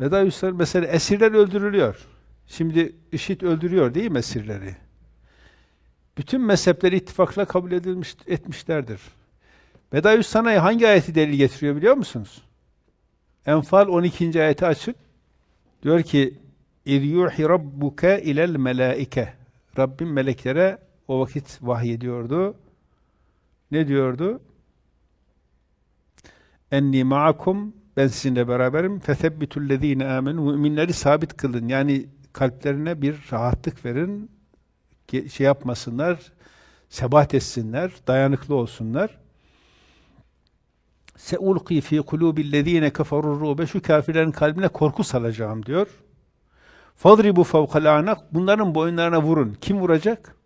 Bedavi mesela esirler öldürülüyor. Şimdi IŞİD öldürüyor değil mi esirleri? Bütün mezhepler ittifakla kabul edilmiş etmişlerdir. Bedavi Sanayi hangi ayeti delil getiriyor biliyor musunuz? Enfal 12. ayeti açık. Diyor ki İryuhi rabbuke ilel melaike. Rabbim meleklere o vakit vahyediyordu. Ne diyordu? Enni ma'akum ben sizinle beraberim. Fesebbitullezine amenu müminleri sabit kılın. Yani kalplerine bir rahatlık verin. Şey yapmasınlar, sebat etsinler, dayanıklı olsunlar. Seulqi fi kulubillezine keferur rube şu kafirlerin kalbine korku salacağım diyor. Fadribu fevkal anak bunların boyunlarına vurun. Kim vuracak?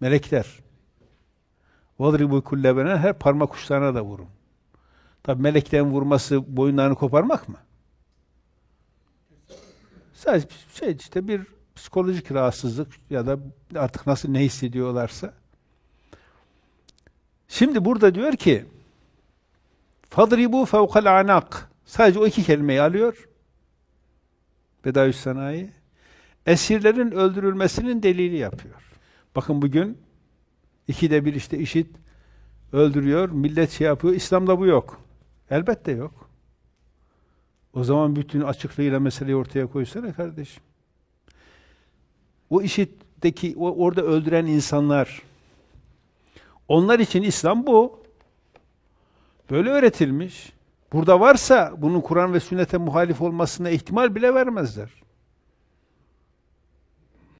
Melekler. Kulle benen her parmak uçlarına da vurun. Tabi meleklerin vurması boyunlarını koparmak mı? Sadece şey işte bir psikolojik rahatsızlık ya da artık nasıl ne hissediyorlarsa. Şimdi burada diyor ki Fadribu fevkal anak. Sadece o iki kelimeyi alıyor. Bedavi Sanayi. Esirlerin öldürülmesinin delili yapıyor. Bakın bugün ikide bir işte işit öldürüyor, millet şey yapıyor. İslam'da bu yok. Elbette yok. O zaman bütün açıklığıyla meseleyi ortaya koysana kardeşim. O işitteki, o orada öldüren insanlar, onlar için İslam bu. Böyle öğretilmiş. Burada varsa bunun Kur'an ve sünnete muhalif olmasına ihtimal bile vermezler.